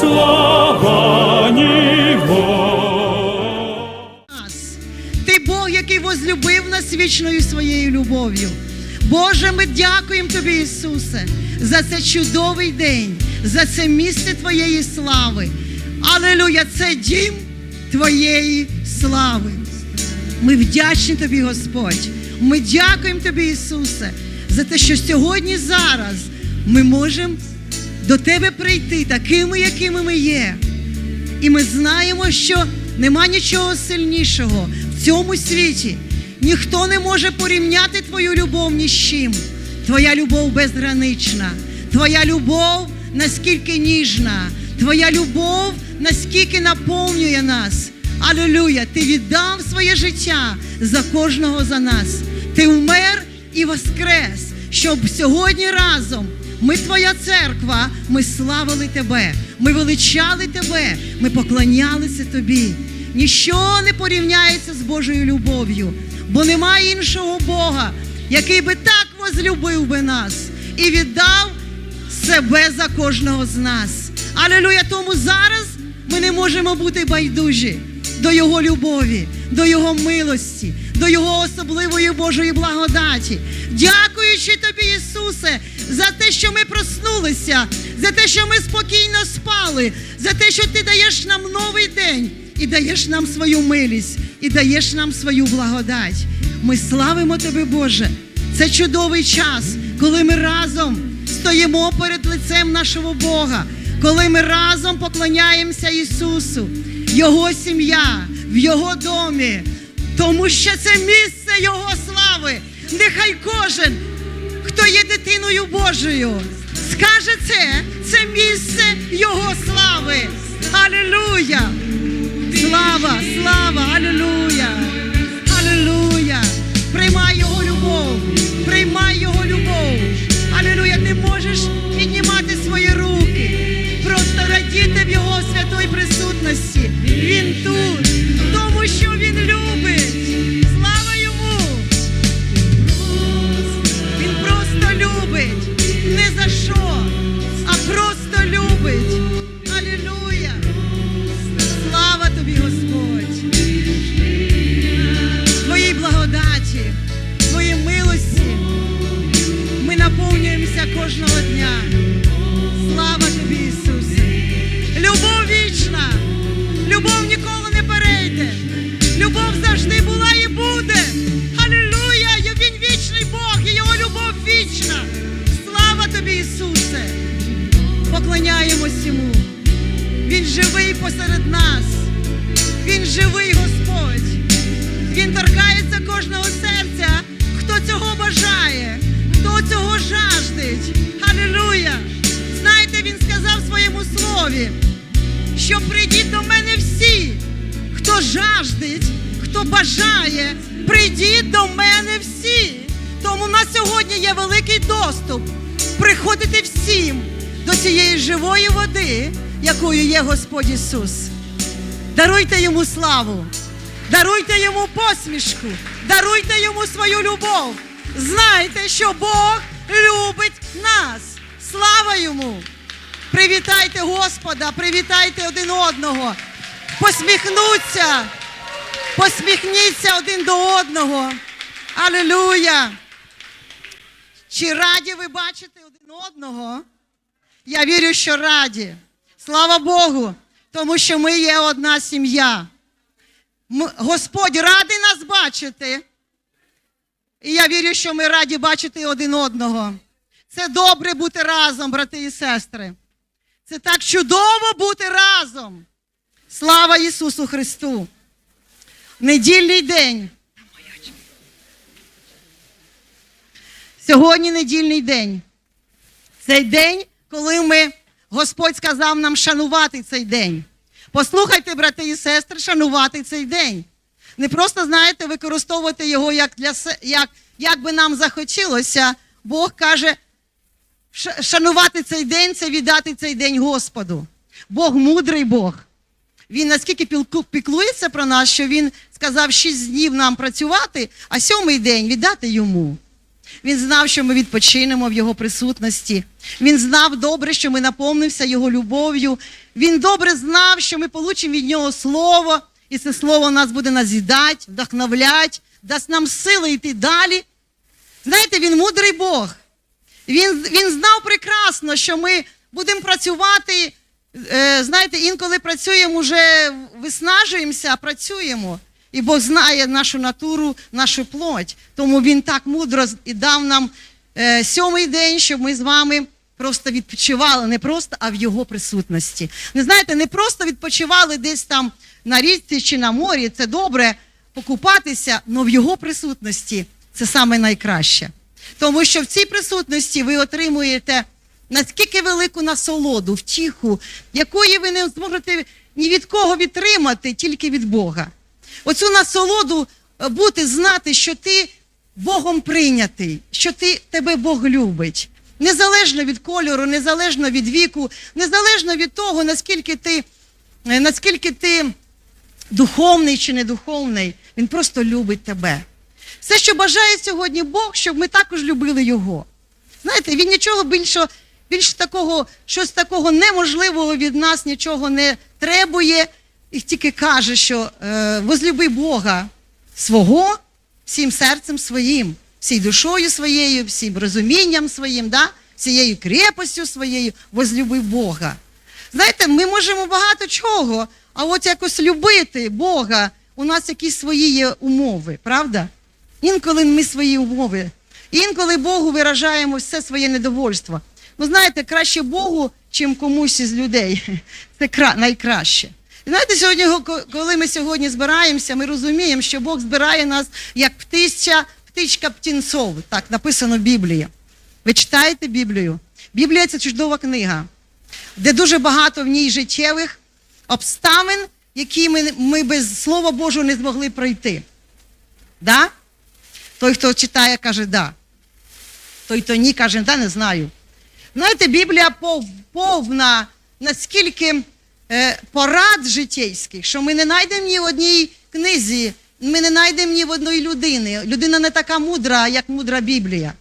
слава Него. Ти Бог, який возлюбив нас вічною своєю любов'ю. Боже, ми дякуємо Тобі, Ісусе, за цей чудовий день, за це місце Твоєї слави. Алелуя, це дім Твоєї слави. Ми вдячні Тобі, Господь. Ми дякуємо Тобі, Ісусе, за те, що сьогодні, зараз ми можемо до Тебе прийти такими, якими ми є. І ми знаємо, що нема нічого сильнішого в цьому світі. Ніхто не може порівняти твою любов ні з чим. Твоя любов безгранична, твоя любов наскільки ніжна, твоя любов наскільки наповнює нас. Алілюя! Ти віддав своє життя за кожного за нас. Ти вмер і воскрес, щоб сьогодні разом ми твоя церква, ми славили тебе, ми величали тебе, ми поклонялися тобі. Ніщо не порівняється з Божою любов'ю, бо немає іншого Бога, який би так возлюбив би нас і віддав себе за кожного з нас. Алілуя! Тому зараз ми не можемо бути байдужі до Його любові, до Його милості, до Його особливої Божої благодаті. Дякуючи тобі, Ісусе, за те, що ми проснулися, за те, що ми спокійно спали, за те, що ти даєш нам новий день і даєш нам свою милість, і даєш нам свою благодать. Ми славимо тебе, Боже. Це чудовий час, коли ми разом стоїмо перед лицем нашого Бога, коли ми разом поклоняємося Ісусу, Його сім'я, в Його домі, тому що це місце Його слави. Нехай кожен, хто є дитиною Божою, скаже це, це місце Його слави. Алілуя! Слава, слава, алілуя! Алілуя! Приймай Його любов, приймай Його любов. Алілуя! Ти можеш піднімати свої руки, просто радіти в Його святої присутності. Він тут, тому що Він любить. Приходити всім до цієї живої води, якою є Господь Ісус. Даруйте йому славу, даруйте йому посмішку, даруйте йому свою любов. Знайте, що Бог любить нас. Слава йому! Привітайте Господа, привітайте один одного, посміхнуться, посміхніться один до одного. Алілуя! Чи раді ви бачите один одного? Я вірю, що раді. Слава Богу, тому що ми є одна сім'я. Господь радий нас бачити. І я вірю, що ми раді бачити один одного. Це добре бути разом, брати і сестри. Це так чудово бути разом. Слава Ісусу Христу! Недільний день. Сьогодні недільний день. Цей день, коли ми, Господь сказав нам шанувати цей день. Послухайте, брати і сестри, шанувати цей день. Не просто, знаєте, використовувати його як, для, як, як би нам захотілося. Бог каже, шанувати цей день це віддати цей день Господу. Бог мудрий Бог. Він наскільки піклується про нас, що він сказав шість днів нам працювати, а сьомий день віддати йому. Він знав, що ми відпочинемо в Його присутності. Він знав добре, що ми наповнимося Його любов'ю. Він добре знав, що ми получимо від нього слово, і це слово нас буде назідати, вдохновляти, дасть нам сили йти далі. Знаєте, він мудрий Бог. Він, він знав прекрасно, що ми будемо працювати. Е, знаєте, інколи працюємо вже виснажуємося, працюємо. І Бог знає нашу натуру, нашу плоть. Тому Він так мудро і дав нам е, сьомий день, щоб ми з вами просто відпочивали, не просто, а в Його присутності. Не знаєте, не просто відпочивали десь там на річці чи на морі. Це добре покупатися, але в Його присутності це саме найкраще. Тому що в цій присутності ви отримуєте наскільки велику насолоду, втіху, якої ви не зможете ні від кого відтримати, тільки від Бога. Оцю насолоду е, бути, знати, що ти Богом прийнятий, що ти, тебе Бог любить. Незалежно від кольору, незалежно від віку, незалежно від того, наскільки ти, е, наскільки ти духовний чи недуховний, він просто любить тебе. Все, що бажає сьогодні Бог, щоб ми також любили Його. Знаєте, він нічого більше, більш такого, щось такого неможливого від нас нічого не требує, і тільки каже, що е, возлюби Бога свого всім серцем своїм, всій душою своєю, всім розумінням своїм, да? всією крепостю своєю, возлюби Бога. Знаєте, ми можемо багато чого, а от якось любити Бога, у нас якісь свої є умови, правда? Інколи ми свої умови, інколи Богу виражаємо все своє недовольство. Ну, знаєте, краще Богу, чим комусь із людей. Це кра- найкраще. Знаєте, сьогодні, коли ми сьогодні збираємося, ми розуміємо, що Бог збирає нас як птиця, птичка птінцов. Так написано в Біблії. Ви читаєте Біблію? Біблія це чудова книга де дуже багато в ній життєвих обставин, які ми, ми без Слова Божого не змогли пройти. Да? Той, хто читає, каже да. Той, хто ні, каже, да, не знаю. Знаєте, Біблія повна наскільки порад життєйських, що ми не знайдемо ні в одній книзі, ми не знайдемо ні в одної людини. Людина не така мудра, як мудра Біблія,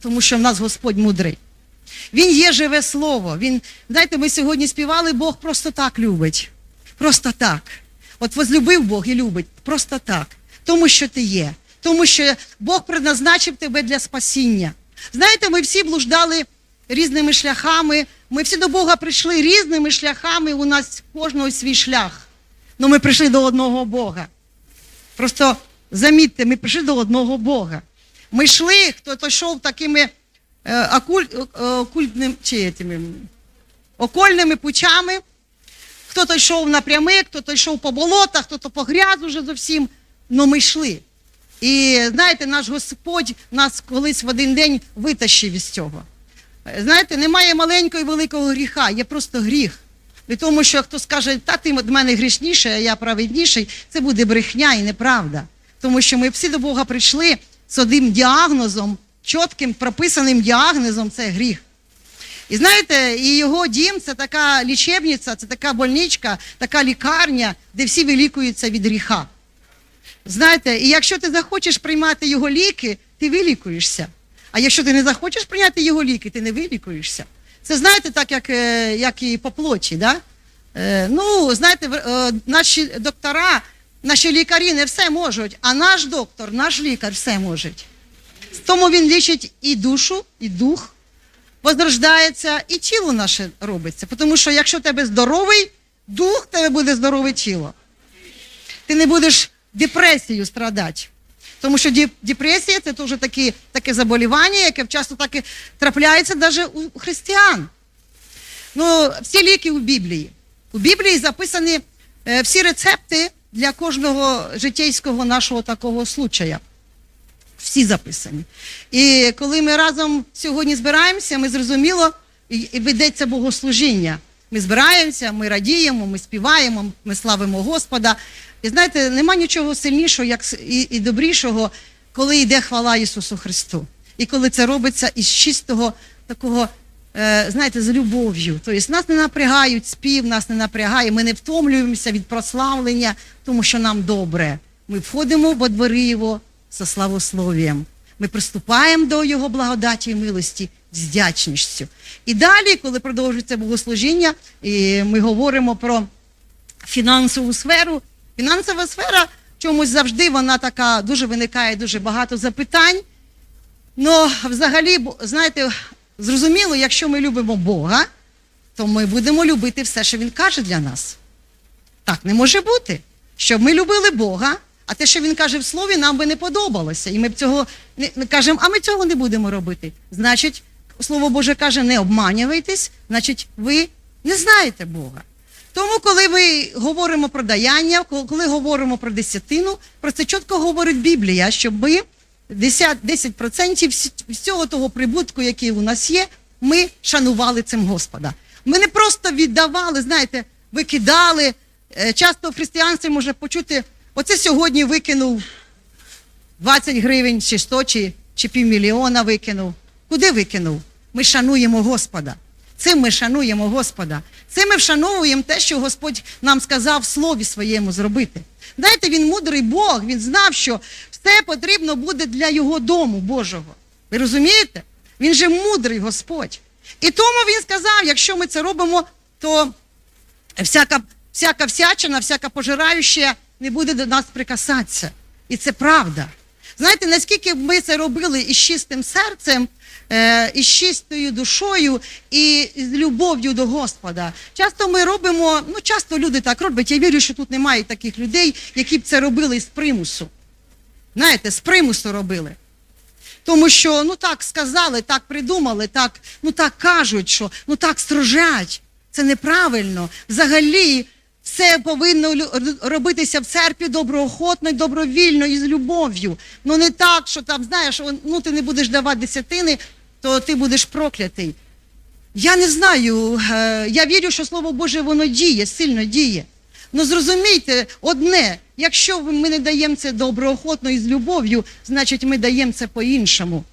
тому що в нас Господь мудрий. Він є живе слово. Він, знаєте, ми сьогодні співали, Бог просто так любить. Просто так. От возлюбив Бог і любить просто так. Тому що ти є. Тому що Бог предназначив тебе для спасіння. Знаєте, ми всі блуждали різними шляхами. Ми всі до Бога прийшли різними шляхами. У нас кожного свій шлях. Ну ми прийшли до одного Бога. Просто замітьте, ми прийшли до одного Бога. Ми йшли, хто-то йшов такими е, е, окультним, чи етими, окольними путями. Хто-то йшов напрямик, хто-то йшов по болотах, хто-то по грязу вже зовсім. Ну ми йшли. І знаєте, наш Господь нас колись в один день витащив із цього. Знаєте, немає маленького і великого гріха, є просто гріх. І тому, що хто скаже, та ти від мене грішніший, а я праведніший, це буде брехня і неправда. Тому що ми всі до Бога прийшли з одним діагнозом, чітким прописаним діагнозом це гріх. І знаєте, і його дім це така лічебниця, це така больничка, така лікарня, де всі вилікуються від гріха. Знаєте, і якщо ти захочеш приймати його ліки, ти вилікуєшся. А якщо ти не захочеш прийняти його ліки, ти не вилікуєшся. Це знаєте, так як, е, як і по плоті, да? Е, ну, знаєте, е, наші доктора, наші лікарі не все можуть, а наш доктор, наш лікар все може. Тому він лічить і душу, і дух, возрождається, і тіло наше робиться. Тому що якщо в тебе здоровий дух, в тебе буде здорове тіло. Ти не будеш депресією страдати. Тому що депресія це теж такі, таке заболівання, яке часто так і трапляється навіть у християн. Ну, всі ліки у Біблії. У Біблії записані е, всі рецепти для кожного життєйського нашого такого случая. Всі записані. І коли ми разом сьогодні збираємося, ми зрозуміло, і ведеться богослужіння. Ми збираємося, ми радіємо, ми співаємо, ми славимо Господа. І знаєте, нема нічого сильнішого як, і, і добрішого, коли йде хвала Ісусу Христу. І коли це робиться із чистого такого, е, знаєте, з любов'ю. Тобто нас не напрягають спів, нас не напрягає, ми не втомлюємося від прославлення, тому що нам добре. Ми входимо во двори Його со славословієм. Ми приступаємо до Його благодаті і милості з вдячністю. І далі, коли продовжується богослужіння, і ми говоримо про фінансову сферу. Фінансова сфера чомусь завжди вона така дуже виникає дуже багато запитань. Ну, взагалі, знаєте, зрозуміло, якщо ми любимо Бога, то ми будемо любити все, що Він каже для нас. Так не може бути, щоб ми любили Бога, а те, що він каже в слові, нам би не подобалося. І ми б цього не, кажемо, а ми цього не будемо робити. Значить, Слово Боже каже, не обманювайтесь, значить, ви не знаєте Бога. Тому, коли ми говоримо про даяння, коли говоримо про десятину, про це чітко говорить Біблія, щоб ми 10%, 10% всього того прибутку, який у нас є, ми шанували цим Господа. Ми не просто віддавали, знаєте, викидали. Е, Часто в християнстві почути, оце сьогодні викинув 20 гривень, чи 100, чи, чи півмільйона викинув. Куди викинув? Ми шануємо Господа. Цим ми шануємо Господа. Цим ми вшановуємо те, що Господь нам сказав в слові своєму зробити. Знаєте, він мудрий Бог, він знав, що все потрібно буде для його дому Божого. Ви розумієте? Він же мудрий Господь. І тому він сказав, якщо ми це робимо, то всяка, всяка всячина, всяка пожираюча не буде до нас прикасатися. І це правда. Знаєте, наскільки б ми це робили із чистим серцем, е, із чистою душою і з любов'ю до Господа. Часто ми робимо, ну часто люди так роблять. Я вірю, що тут немає таких людей, які б це робили з примусу. Знаєте, з примусу робили. Тому що ну так сказали, так придумали, так, ну так кажуть, що ну так строжать. Це неправильно. Взагалі, все повинно робитися в церкві доброохотно добровільно і з любов'ю. Ну не так, що там, знаєш, ну ти не будеш давати десятини, то ти будеш проклятий. Я не знаю. е, Я вірю, що Слово Боже воно діє, сильно діє. Ну зрозумійте одне, якщо ми не даємо це доброохотно і з любов'ю, значить ми даємо це по-іншому.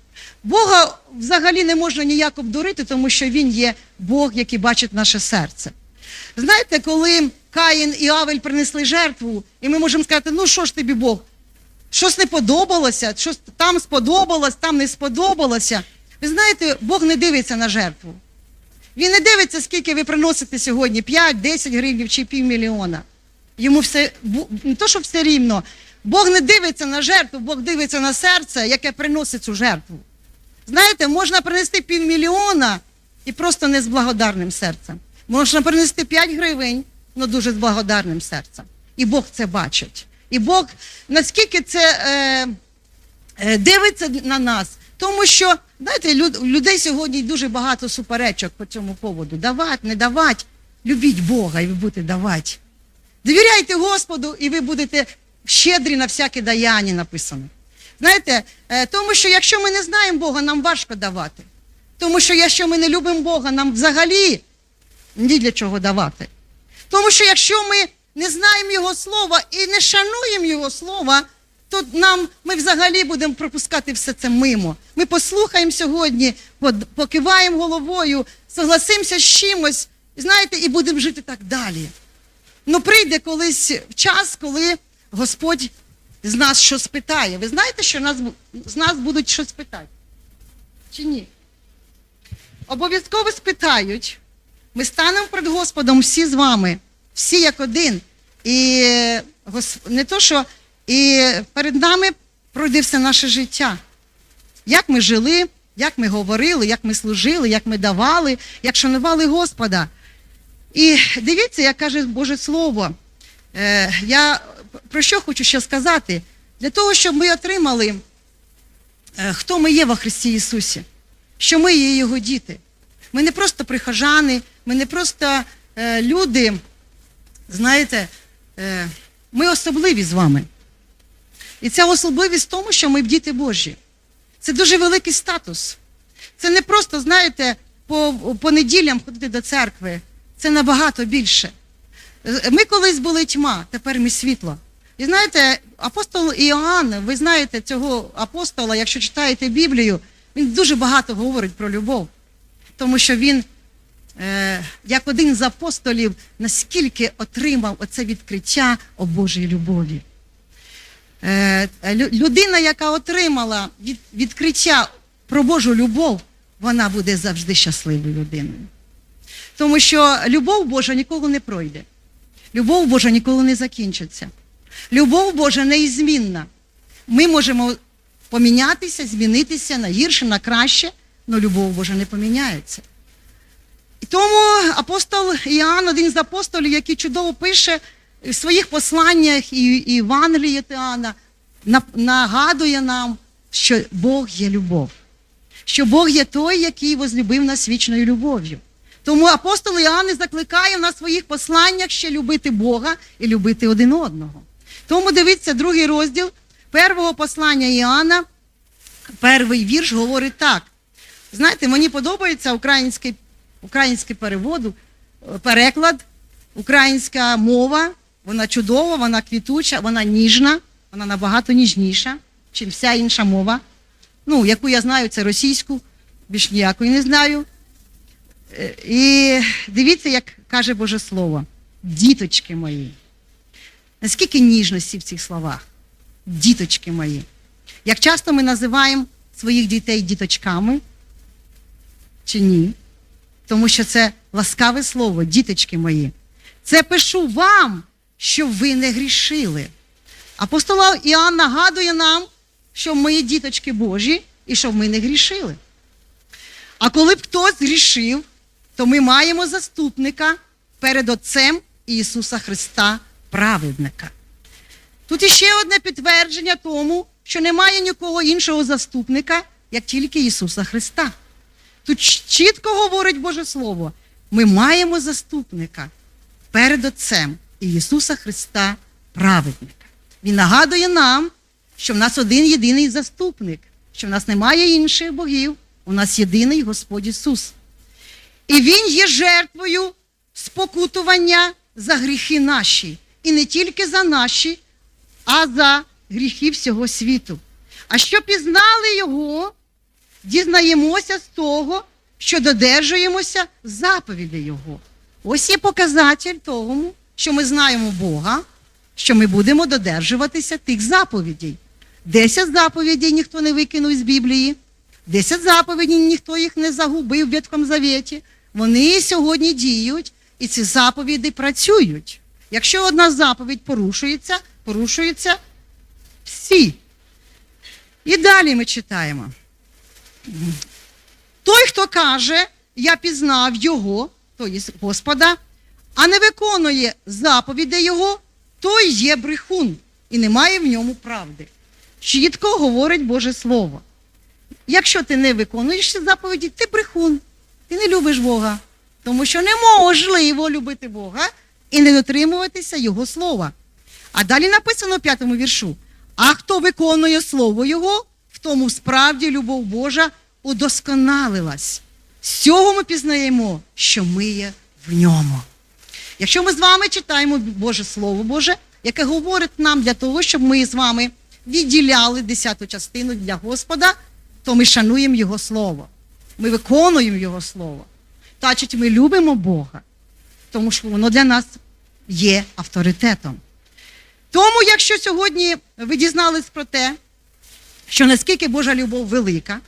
Бога взагалі не можна ніяк обдурити, тому що Він є Бог, який бачить наше серце. Знаєте, коли Каїн і Авель принесли жертву, і ми можемо сказати, ну що ж тобі Бог, щось не подобалося, щось там сподобалось, там не сподобалося. Ви знаєте, Бог не дивиться на жертву. Він не дивиться, скільки ви приносите сьогодні, 5, 10 гривень чи півмільйона. Йому все не то, що все рівно. Бог не дивиться на жертву, Бог дивиться на серце, яке приносить цю жертву. Знаєте, можна принести півмільйона і просто не з благодарним серцем. Можна принести 5 гривень, але дуже з благодарним серцем. І Бог це бачить. І Бог, наскільки це е, е, дивиться на нас, тому що, знаєте, люд, людей сьогодні дуже багато суперечок по цьому поводу. Давати, не давати. Любіть Бога, і ви будете давати. Довіряйте Господу, і ви будете щедрі на всяке даяння написано. Знаєте, е, тому що якщо ми не знаємо Бога, нам важко давати. Тому що якщо ми не любимо Бога, нам взагалі ні для чого давати. Тому що якщо ми не знаємо Його слова і не шануємо Його слова, то нам ми взагалі будемо пропускати все це мимо. Ми послухаємо сьогодні, покиваємо головою, согласимося з чимось, знаєте, і будемо жити так далі. Ну прийде колись час, коли Господь з нас щось питає. Ви знаєте, що нас, з нас будуть щось питати? Чи ні? Обов'язково спитають. Ми станемо перед Господом всі з вами, всі як один. І не то, що і перед нами пройде все наше життя. Як ми жили, як ми говорили, як ми служили, як ми давали, як шанували Господа. І дивіться, як каже Боже Слово. Е, я про що хочу ще сказати? Для того, щоб ми отримали, е, хто ми є во Христі Ісусі, що ми є Його діти. Ми не просто прихожани, ми не просто е, люди, знаєте, е, ми особливі з вами. І ця особливість в тому, що ми діти Божі. Це дуже великий статус. Це не просто, знаєте, по, по неділям ходити до церкви. Це набагато більше. Е, Ми колись були тьма, тепер ми світло. І знаєте, апостол Іоанн, ви знаєте цього апостола, якщо читаєте Біблію, він дуже багато говорить про любов. Тому що він, як один з апостолів, наскільки отримав оце відкриття о Божій любові. Е, людина, яка отримала відкриття про Божу любов, вона буде завжди щасливою людиною. Тому що любов Божа ніколи не пройде. Любов Божа ніколи не закінчиться. Любов Божа неізмінна. Ми можемо помінятися, змінитися на гірше, на краще, але любов Божа не поміняється. Тому апостол Іоанн, один з апостолів, який чудово пише в своїх посланнях і, Євангелії Іоанна, на- нагадує нам, що Бог є любов, що Бог є той, який возлюбив нас вічною любов'ю. Тому апостол Іоанн закликає в своїх посланнях ще любити Бога і любити один одного. Тому дивіться, другий розділ першого послання Іоанна, перший вірш говорить так. Знаєте, мені подобається український, український переводу, е, переклад, українська мова, вона чудова, вона квітуча, вона ніжна, вона набагато ніжніша, ніж вся інша мова. Ну, яку я знаю, це російську, більш ніякої не знаю. Е, І дивіться, як каже Боже Слово, діточки мої. Наскільки ніжності в цих словах? Діточки мої. Як часто ми називаємо своїх дітей діточками чи ні? Тому що це ласкаве слово, діточки мої. Це пишу вам, щоб ви не грішили. Апостол Іоанн нагадує нам, що ми діточки Божі і щоб ми не грішили. А коли б хтось грішив, то ми маємо заступника перед Отцем Ісуса Христа, праведника. Тут іще одне підтвердження тому, що немає нікого іншого заступника, як тільки Ісуса Христа. Тут чітко говорить Боже Слово: ми маємо заступника перед Отцем Ісуса Христа, праведника. Він нагадує нам, що в нас один єдиний заступник, що в нас немає інших богів, у нас єдиний Господь Ісус. І Він є жертвою спокутування за гріхи наші. І не тільки за наші, а за гріхи всього світу. А що пізнали Його, дізнаємося з того, що додержуємося заповідей Його. Ось є показатель того, що ми знаємо Бога, що ми будемо додержуватися тих заповідей. Десять заповідей ніхто не викинув з Біблії, десять заповідей ніхто їх не загубив в Ветхому Завіті. Вони сьогодні діють, і ці заповіді працюють. Якщо одна заповідь порушується, порушуються всі. І далі ми читаємо. Той, хто каже, я пізнав Його, то є Господа, а не виконує заповідей Його, той є брехун і немає в ньому правди. Чітко говорить Боже Слово. Якщо ти не виконуєш заповіді, ти брехун, ти не любиш Бога. Тому що неможливо любити Бога і не дотримуватися Його слова. А далі написано в п'ятому віршу: а хто виконує слово Його, тому справді любов Божа удосконалилась. З цього ми пізнаємо, що ми є в ньому. Якщо ми з вами читаємо Боже Слово Боже, яке говорить нам для того, щоб ми з вами відділяли десяту частину для Господа, то ми шануємо Його Слово. Ми виконуємо Його Слово. Значить, ми любимо Бога, тому що воно для нас є авторитетом. Тому, якщо сьогодні ви дізнались про те, що наскільки Божа любов велика,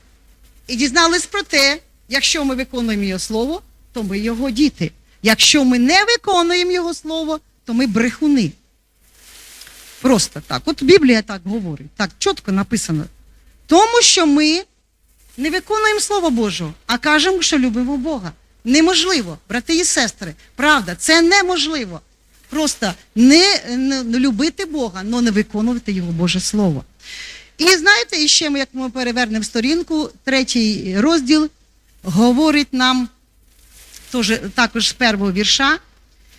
і дізнались про те, якщо ми виконуємо Його Слово, то ми Його діти. Якщо ми не виконуємо Його Слово, то ми брехуни. Просто так. От Біблія так говорить, так чітко написано. Тому що ми не виконуємо Слово Божого, а кажемо, що любимо Бога. Неможливо, брати і сестри. Правда, це неможливо. Просто не, не, любити Бога, але не виконувати Його Боже Слово. І знаєте, і ще ми, як ми перевернемо сторінку, третій розділ говорить нам теж, також з першого вірша.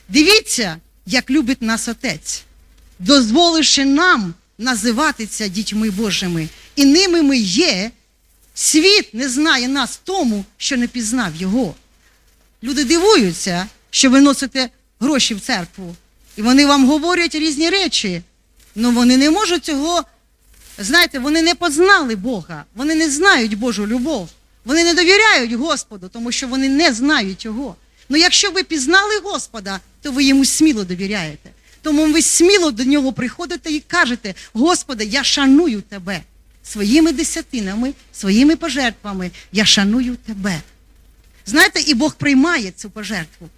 Дивіться, як любить нас Отець, дозволивши нам називатися дітьми Божими, і ними ми є. Світ не знає нас тому, що не пізнав Його. Люди дивуються, що ви носите гроші в церкву, і вони вам говорять різні речі, але вони не можуть цього. Знаєте, вони не познали Бога, вони не знають Божу любов, вони не довіряють Господу, тому що вони не знають Його. Ну якщо ви пізнали Господа, то ви йому сміло довіряєте. Тому ви сміло до нього приходите і кажете: Господи, я шаную тебе своїми десятинами, своїми пожертвами. Я шаную тебе. Знаєте, і Бог приймає цю пожертву.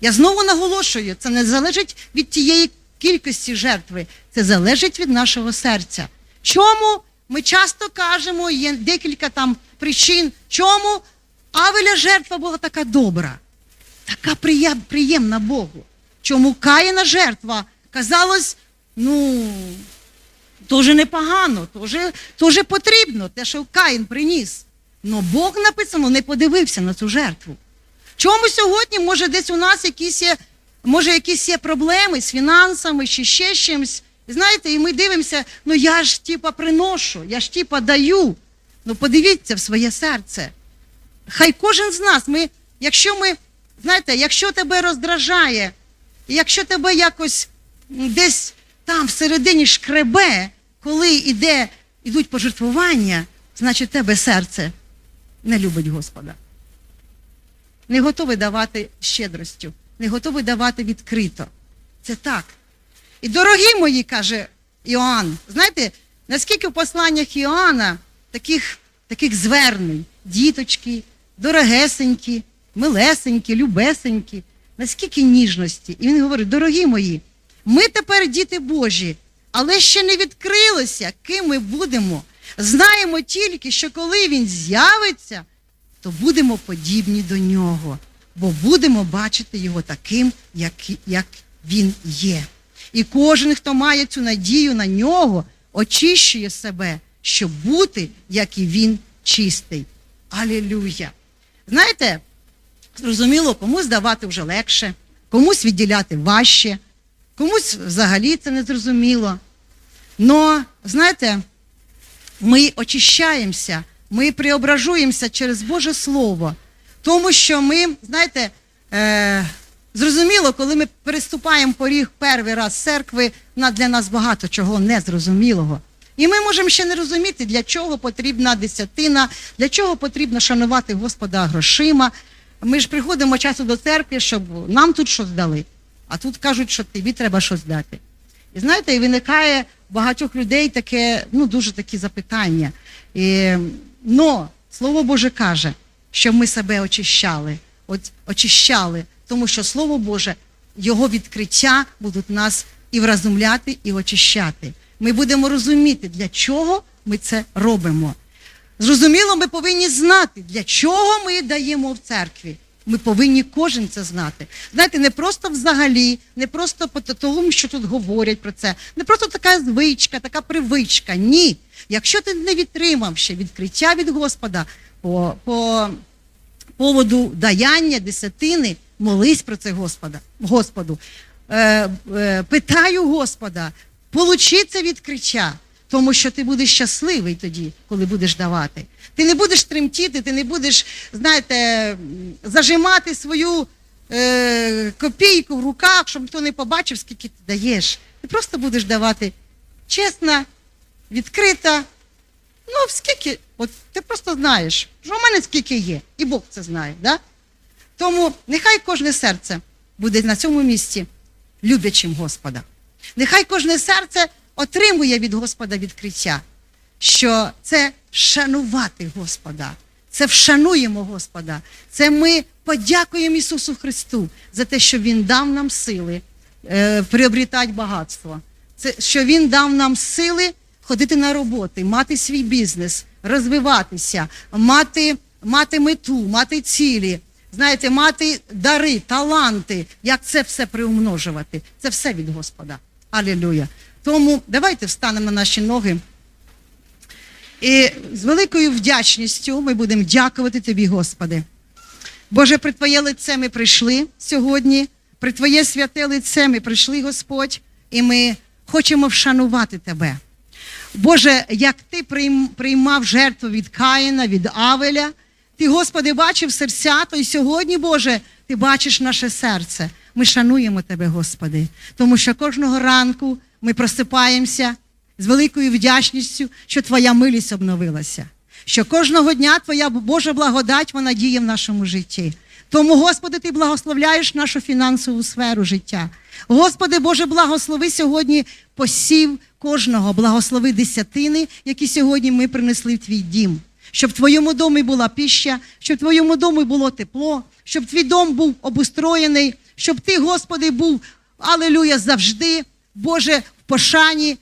Я знову наголошую, це не залежить від тієї кількості жертви, це залежить від нашого серця. Чому ми часто кажемо, є декілька там причин, чому Авеля жертва була така добра, така приємна Богу. Чому Каїна жертва казалось, ну, дуже непогано, дуже, дуже потрібно, те, що Каїн приніс. Но Бог написано, не подивився на цю жертву. Чому сьогодні, може, десь у нас якісь є, може, якісь є проблеми з фінансами чи ще чимось. Знаєте, і ми дивимося, ну я ж типа приношу, я ж типа даю. Ну подивіться в своє серце. Хай кожен з нас, ми, якщо ми, знаєте, якщо тебе роздражає, якщо тебе якось десь там всередині шкребе, коли йде, йдуть пожертвування, значить тебе серце не любить Господа не готовий давати щедростю, не готовий давати відкрито. Це так. І дорогі мої, каже Іоанн, знаєте, наскільки в посланнях Іоанна таких, таких звернень, діточки, дорогесенькі, милесенькі, любесенькі, наскільки ніжності. І він говорить: дорогі мої, ми тепер діти Божі, але ще не відкрилося, ким ми будемо. Знаємо тільки, що коли він з'явиться, то будемо подібні до нього, бо будемо бачити його таким, як, як він є. І кожен, хто має цю надію на нього, очищує себе, щоб бути, як і він чистий. Алілюя! Знаєте, зрозуміло, комусь давати вже легше, комусь відділяти важче, комусь взагалі це не зрозуміло. Но, знаєте, ми очищаємося, ми преображуємося через Боже Слово. Тому що ми, знаєте, е, зрозуміло, коли ми переступаємо поріг перший раз церкви, для нас багато чого незрозумілого. І ми можемо ще не розуміти, для чого потрібна десятина, для чого потрібно шанувати Господа грошима. Ми ж приходимо часу до церкви, щоб нам тут щось дали, а тут кажуть, що тобі треба щось дати. І знаєте, і виникає багатьох людей таке, ну, дуже такі запитання. І, но Слово Боже каже, що ми себе очищали, от, очищали, тому що Слово Боже, Його відкриття будуть нас і вразумляти, і очищати. Ми будемо розуміти, для чого ми це робимо. Зрозуміло, ми повинні знати, для чого ми даємо в церкві. Ми повинні кожен це знати. Знаєте, не просто взагалі, не просто по тому, що тут говорять про це, не просто така звичка, така привичка. Ні. Якщо ти не відтримав ще відкриття від Господа по, по поводу даяння, десятини, молись про це Господа, Господу. Е, е, питаю Господа, получи це відкриття, тому що ти будеш щасливий тоді, коли будеш давати. Ти не будеш тремтіти, ти не будеш, знаєте, зажимати свою е, копійку в руках, щоб ніхто не побачив, скільки ти даєш. Ти просто будеш давати чесно, відкрито, Ну, скільки, от ти просто знаєш, що в мене скільки є, і Бог це знає. Да? Тому нехай кожне серце буде на цьому місці люблячим Господа. Нехай кожне серце отримує від Господа відкриття, що це шанувати Господа, це вшануємо Господа, це ми подякуємо Ісусу Христу за те, що Він дав нам сили е, приобрітати багатство. Це що Він дав нам сили ходити на роботи, мати свій бізнес, розвиватися, мати, мати мету, мати цілі, знаєте, мати дари, таланти, як це все приумножувати. Це все від Господа. Алілюя. Тому давайте встанемо на наші ноги. І з великою вдячністю ми будемо дякувати Тобі, Господи. Боже, при Твоє лице ми прийшли сьогодні, при Твоє святе лице ми прийшли, Господь, і ми хочемо вшанувати Тебе. Боже, як Ти приймав жертву від Каїна, від Авеля, Ти, Господи, бачив серця, то й сьогодні, Боже, Ти бачиш наше серце. Ми шануємо Тебе, Господи, тому що кожного ранку ми просипаємося з великою вдячністю, що Твоя милість обновилася. Що кожного дня Твоя Божа благодать вона діє в нашому житті. Тому, Господи, Ти благословляєш нашу фінансову сферу життя. Господи Боже, благослови сьогодні посів кожного, благослови десятини, які сьогодні ми принесли в твій дім. Щоб в твоєму домі була піща, щоб в твоєму домі було тепло, щоб твій дом був обустроєний, щоб ти, Господи, був, алелюя, завжди, Боже, в пошані.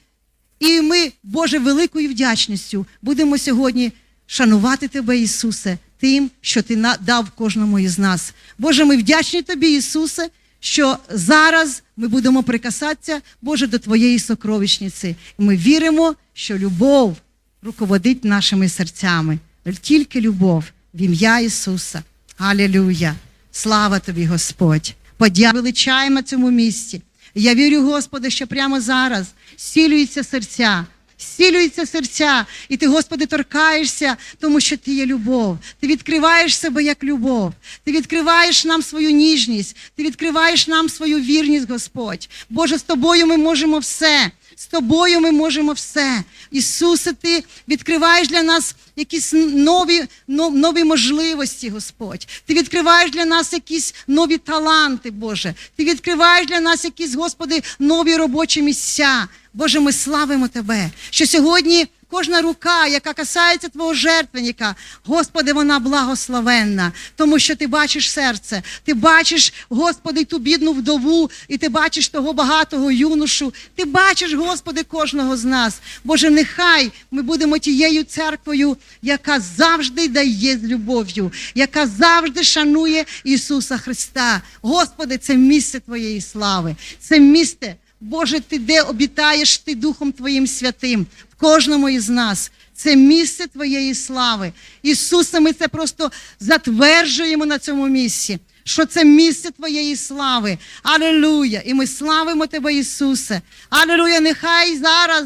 І ми, Боже, великою вдячністю будемо сьогодні шанувати Тебе, Ісусе, тим, що Ти дав кожному із нас. Боже, ми вдячні Тобі, Ісусе, що зараз ми будемо прикасатися, Боже, до Твоєї сокровищниці. І ми віримо, що любов руководить нашими серцями. Тільки любов в ім'я Ісуса. Алілюя! Слава тобі, Господь! Подя величаємо цьому місці. Я вірю, Господи, що прямо зараз зцілюються серця. Зцілюються серця, і ти, Господи, торкаєшся, тому що ти є любов. Ти відкриваєш себе як любов. Ти відкриваєш нам свою ніжність, ти відкриваєш нам свою вірність, Господь. Боже, з тобою ми можемо все. З тобою ми можемо все. Ісусе, Ти відкриваєш для нас якісь нові, нові можливості, Господь. Ти відкриваєш для нас якісь нові таланти, Боже. Ти відкриваєш для нас якісь, Господи, нові робочі місця. Боже, ми славимо Тебе, що сьогодні кожна рука, яка касається Твого жертвенника, Господи, вона благословенна, тому що Ти бачиш серце, Ти бачиш, Господи, ту бідну вдову, і Ти бачиш того багатого юношу. Ти бачиш, Господи, кожного з нас. Боже, нехай ми будемо тією церквою, яка завжди дає з любов'ю, яка завжди шанує Ісуса Христа. Господи, це місце Твоєї слави, це місце. Боже, ти де обітаєш ти Духом Твоїм святим в кожному із нас. Це місце Твоєї слави. Ісусе, ми це просто затверджуємо на цьому місці, що це місце Твоєї слави. Алілуя! І ми славимо Тебе, Ісусе. Алілуя! Нехай зараз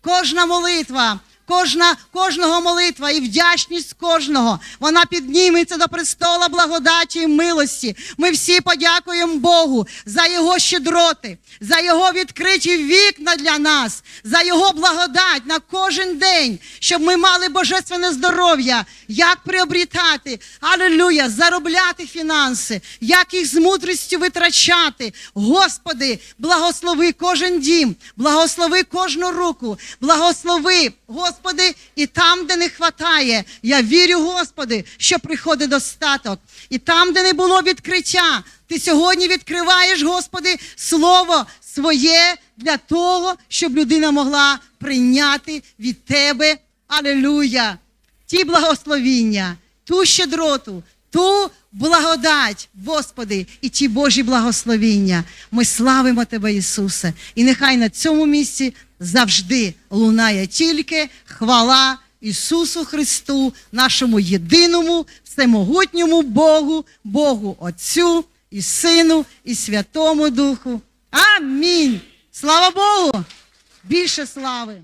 кожна молитва. Кожна, кожного молитва і вдячність кожного. Вона підніметься до престола благодаті і милості. Ми всі подякуємо Богу за Його щедроти, за Його відкриті вікна для нас, за Його благодать на кожен день, щоб ми мали божественне здоров'я, як приобрітати, алілюя, заробляти фінанси, як їх з мудрістю витрачати. Господи, благослови кожен дім, благослови кожну руку, благослови, Господи, і там, де не хватає, я вірю, Господи, що приходить достаток. І там, де не було відкриття, ти сьогодні відкриваєш, Господи, слово своє для того, щоб людина могла прийняти від Тебе. Алілуя! Ті благословіння, ту щедроту, ту благодать, Господи, і ті Божі благословіння. Ми славимо Тебе, Ісусе. І нехай на цьому місці завжди лунає тільки хвала Ісусу Христу, нашому єдиному, всемогутньому Богу, Богу Отцю і Сину, і Святому Духу. Амінь. Слава Богу! Більше слави!